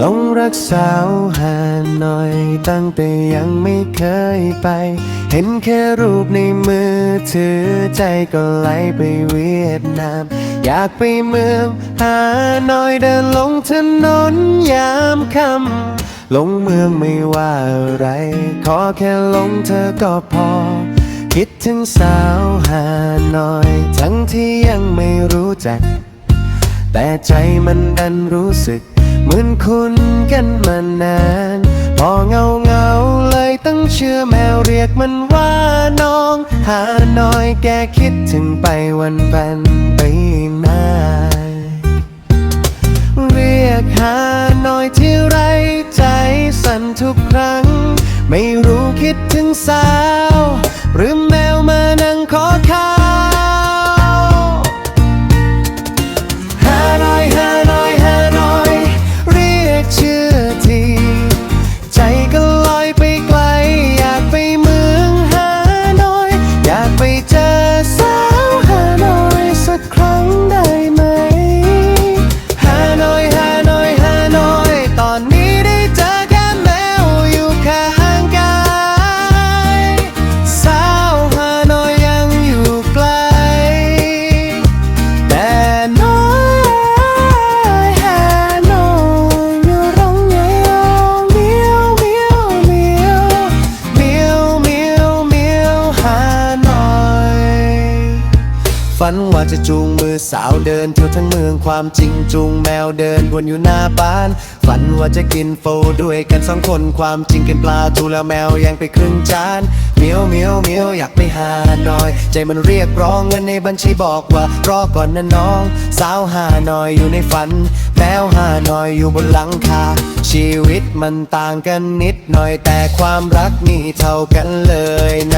หลงรักสาวหาหน่อยตั้งแต่ยังไม่เคยไป เห็นแค่รูปในมือถือใจก็ไหลไปเวียดนาม อยากไปเมืองหาหน่อยเดินลงถนนยามค่ำลงเมืองไม่ว่าอะไร ขอแค่ลงเธอก็พอ คิดถึงสาวหาหน่อย ทั้งที่ยังไม่รู้จัก แต่ใจมันดันรู้สึก เหมือนคุ้นกันมานาน พอเงาเงาเลยต้องเชื่อแมวเรียกมันว่าน้อง หาหน่อยแกคิดถึงไปวันวันไปมาเรียกหาหน่อยที่ไรใจสั่นทุกครั้ง ไม่รู้คิดถึงสา ฝันว่าจะจูงมือสาวเดินเที่ยวทั้งเมืองความจริงจูงแมวเดินวนอยู่หน้าบ้าน ฝันว่าจะกินโฟด้วยกันสองคนความจริงกินปลาทูแล้วแมวยังไปครึ่งจานเมียวเมียวเมียวอยากไปหาหน่อย ใจมันเรียกร้องเงินในบัญชีบอกว่ารอก่อนนะน้อง สาวหาหน่อยอยู่ในฝัน แมวหาหน่อยอยู่บนหลังคา ชีวิตมันต่างกันนิดหน่อยแต่ความรักนี่เท่ากันเลยนะ